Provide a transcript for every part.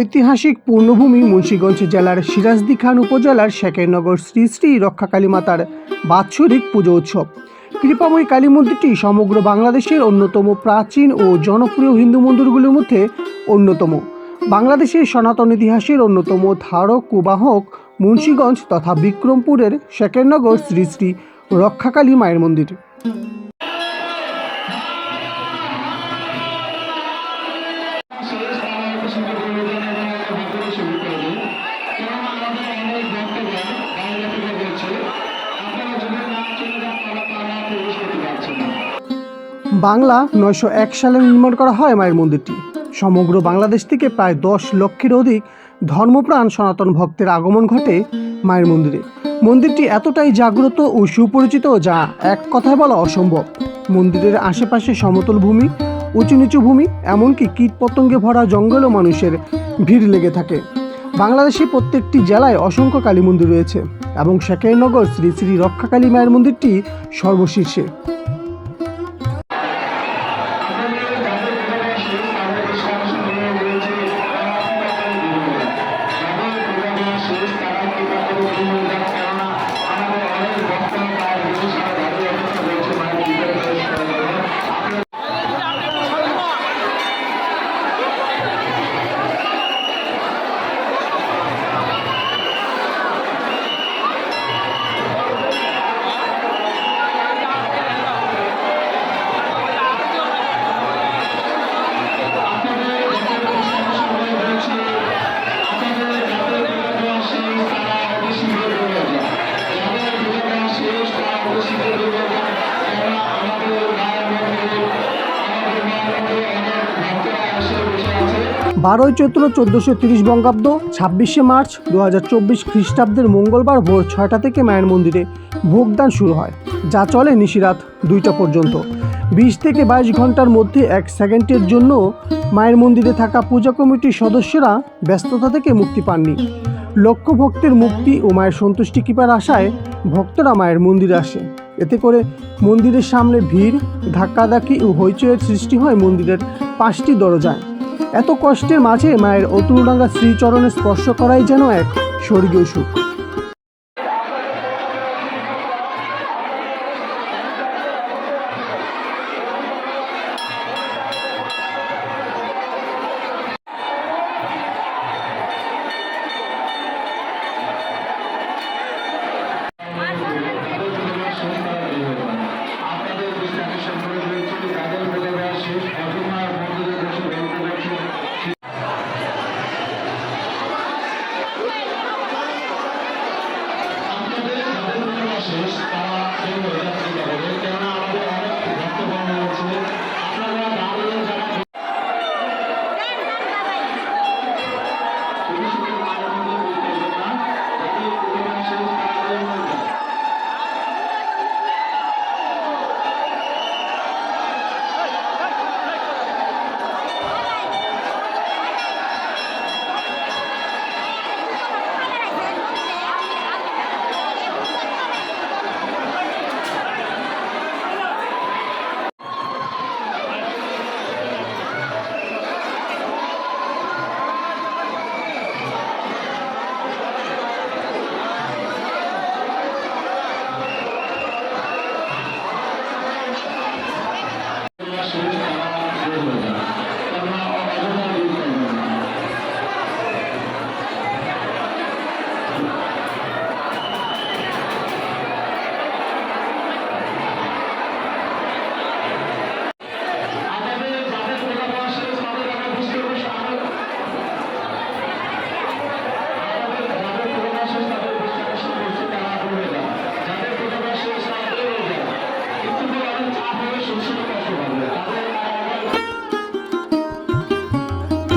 ঐতিহাসিক পূর্ণভূমি মুন্সীগঞ্জ জেলার সিরাজদি খান উপজেলার শেখেরনগর শ্রী শ্রী রক্ষাকালী মাতার বাৎসরিক পুজো উৎসব। কৃপাময়ী কালী মন্দিরটি সমগ্র বাংলাদেশের অন্যতম প্রাচীন ও জনপ্রিয় হিন্দু মন্দিরগুলির মধ্যে অন্যতম। বাংলাদেশের সনাতন ইতিহাসের অন্যতম ধারক ও বাহক মুন্সীগঞ্জ তথা বিক্রমপুরের শেখেরনগর শ্রী শ্রী রক্ষাকালী মায়ের মন্দির। বাংলা নয়শো এক সালে নির্মাণ করা হয় মায়ের মন্দিরটি। সমগ্র বাংলাদেশ থেকে প্রায় দশ লক্ষের অধিক ধর্মপ্রাণ সনাতন ভক্তের আগমন ঘটে মায়ের মন্দিরে। মন্দিরটি এতটাই জাগ্রত ও সুপরিচিত যা এক কথায় বলা অসম্ভব। মন্দিরের আশেপাশে সমতল ভূমি, উঁচু নিচু ভূমি, এমনকি কীটপতঙ্গে ভরা জঙ্গলও মানুষের ভিড় লেগে থাকে। বাংলাদেশের প্রত্যেকটি জেলায় অসংখ্য কালী মন্দির রয়েছে এবং শেখেরনগর শ্রী শ্রী রক্ষাকালী মায়ের মন্দিরটি সর্বশীর্ষে। বারোই চৈত্র চোদ্দোশো তিরিশ বঙ্গাব্দ, ছাব্বিশে মার্চ দু হাজার চব্বিশ খ্রিস্টাব্দের মঙ্গলবার ভোর ছয়টা থেকে মায়ের মন্দিরে ভোগদান শুরু হয়। যা চলে নিশিরাত দুইটা পর্যন্ত। বিশ থেকে বাইশ ঘণ্টার মধ্যে এক সেকেন্ডের জন্য মায়ের মন্দিরে থাকা পূজা কমিটির সদস্যরা ব্যস্ততা থেকে মুক্তি পাননি। লক্ষ ভক্তের মুক্তি ও মায়ের সন্তুষ্টি কৃপার আশায় ভক্তরা মায়ের মন্দিরে আসে। এতে করে মন্দিরের সামনে ভিড়, ধাক্কাধাক্কি ও হইচইয়ের সৃষ্টি হয় মন্দিরের পাঁচটি দরজায়। এত কষ্টের মাঝে মায়ের অতুলডাঙ্গা শ্রীচরণে স্পর্শ করাই যেন এক স্বর্গীয় সুখ।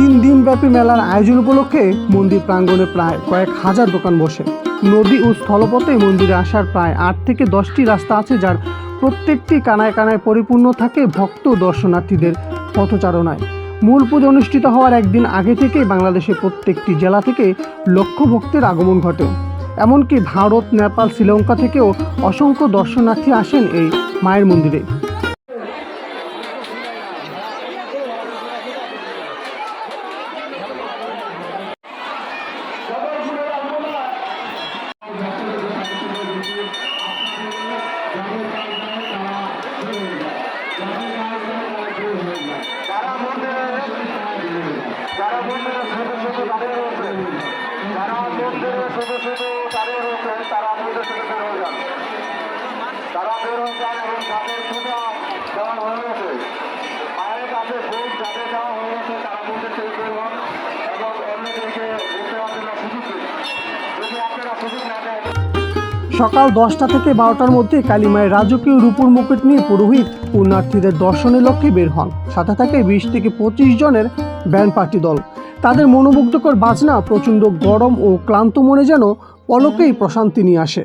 তিন দিনব্যাপী মেলার আয়োজন উপলক্ষে মন্দির প্রাঙ্গণে প্রায় কয়েক হাজার দোকান বসে। নদী ও স্থলপথে মন্দিরে আসার প্রায় আট থেকে দশটি রাস্তা আছে যার প্রত্যেকটি কানায় কানায় পরিপূর্ণ থাকে ভক্ত দর্শনার্থীদের পথচারণায়। মূল পুজো অনুষ্ঠিত হওয়ার একদিন আগে থেকেই বাংলাদেশের প্রত্যেকটি জেলা থেকে লক্ষ ভক্তের আগমন ঘটে। এমনকি ভারত, নেপাল, শ্রীলঙ্কা থেকেও অসংখ্য দর্শনার্থী আসেন এই মায়ের মন্দিরে। তারা হয়ে যান তারা বের হয়ে যান এবং পূজা দেওয়া হয়ে গেছে। মায়ের কাছে যাদের দেওয়া হয়ে গেছে, তারা এবং অন্যদেরকে সুযোগ যদি আপনারা সুযোগ না দেন। সকাল দশটা থেকে বারোটার মধ্যে কালীমায়ের রাজকীয় রূপুর মুকুট নিয়ে পুরোহিত পুণ্যার্থীদের দর্শনের লক্ষ্যে বের হন। সাথে থাকে বিশ থেকে পঁচিশ জনের ব্যান্ড পার্টি দল। তাদের মনোমুগ্ধকর বাজনা প্রচণ্ড গরম ও ক্লান্ত মনে যেন পলকেই প্রশান্তি নিয়ে আসে।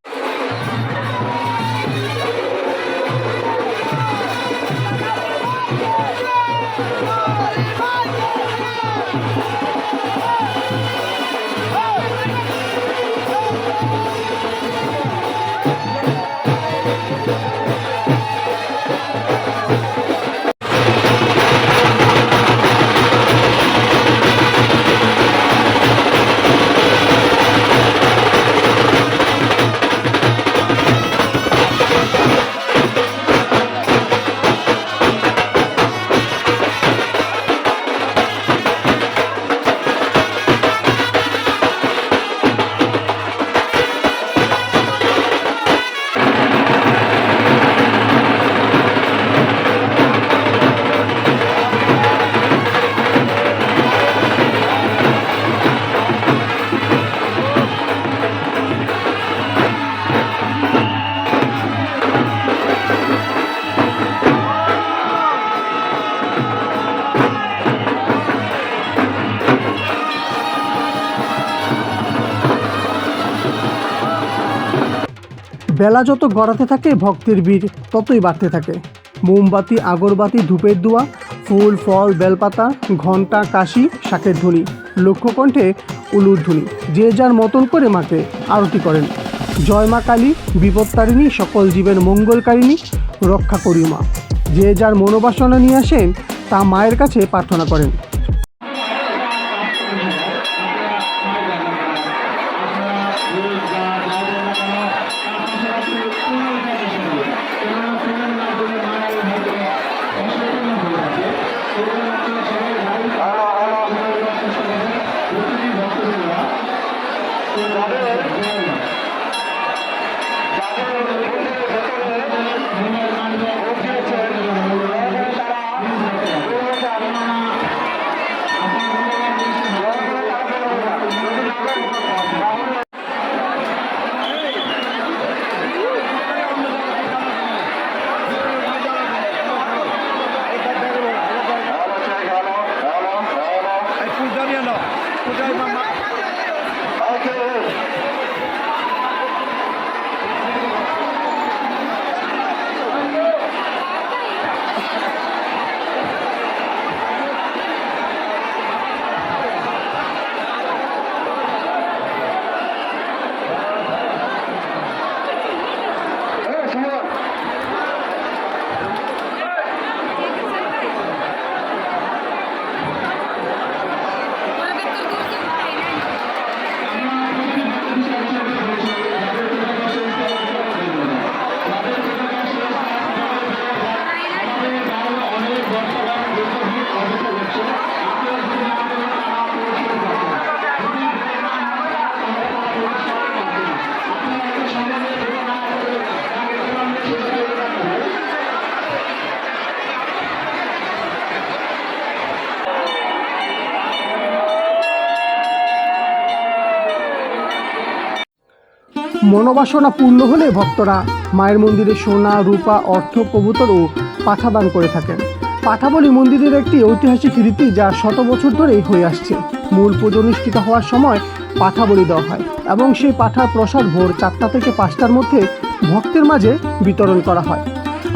বেলা যত গড়াতে থাকে, ভক্তের ভিড় ততই বাড়তে থাকে। মোমবাতি, আগরবাতি, ধূপের দোয়া, ফুল, ফল, বেলপাতা, ঘণ্টা, কাশি, শাকের ধ্বনি লক্ষ্যকণ্ঠে উলুর ধ্বনি যে যার মতন করে মাকে আরতি করেন। জয় মা কালী, বিপত্তারিণী, সকল জীবের মঙ্গলকারিণী রক্ষা করি মা। যে যার মনোবাসনা নিয়ে আসেন, তা মায়ের কাছে প্রার্থনা করেন। মনোবাসনা পূর্ণ হলে ভক্তরা মায়ের মন্দিরে সোনা, রূপা, অর্থ, কবুতর ও পাঠা দান করে থাকেন। পাঠাবলী মন্দিরের একটি ঐতিহাসিক রীতি যা শত বছর ধরেই হয়ে আসছে। মূল পুজো অনুষ্ঠিত হওয়ার সময় পাঠা বলি দেওয়া হয় এবং সেই পাঠার প্রসাদ ভোর চারটা থেকে পাঁচটার মধ্যে ভক্তের মাঝে বিতরণ করা হয়।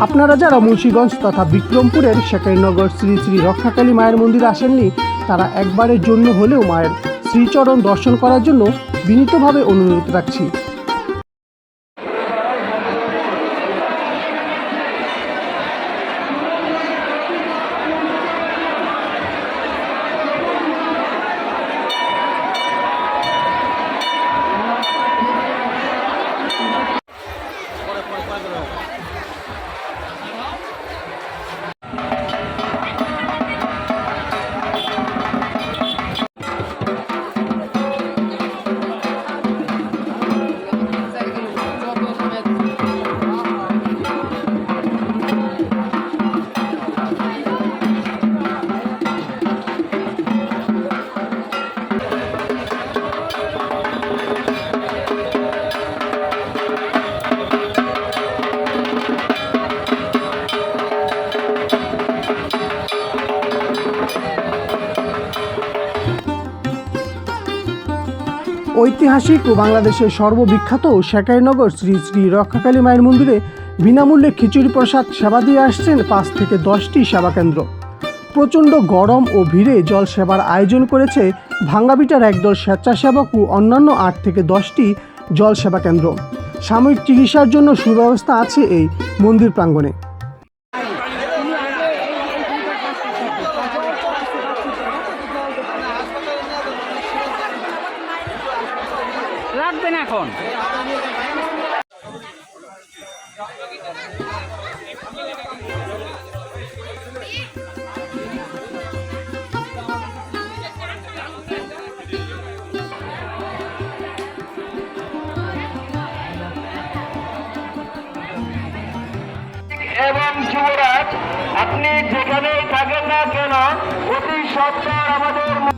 আপনারা যারা মুন্সীগঞ্জ তথা বিক্রমপুরের শেখাইনগর শ্রী শ্রী রক্ষাকালী মায়ের মন্দিরে আসেননি, তারা একবারের জন্য হলেও মায়ের শ্রীচরণ দর্শন করার জন্য বিনীতভাবে অনুরোধ রাখছি। Alejandro. ঐতিহাসিক ও বাংলাদেশের সর্ববিখ্যাত শেখাইনগর শ্রী শ্রী রক্ষাকালী মায়ের মন্দিরে বিনামূল্যে খিচুড়ি প্রসাদ সেবা দিয়ে আসছেন পাঁচ থেকে দশটি সেবা কেন্দ্র। প্রচণ্ড গরম ও ভিড়ে জল সেবার আয়োজন করেছে ভাঙ্গাবিটার একদল স্বেচ্ছাসেবক ও অন্যান্য আট থেকে দশটি জল সেবা কেন্দ্র। সাময়িক চিকিৎসার জন্য সুব্যবস্থা আছে এই মন্দির প্রাঙ্গণে। এবং যুবরাজ আপনি যেখানেই থাকেন না কেন অতি সত্তর আমাদের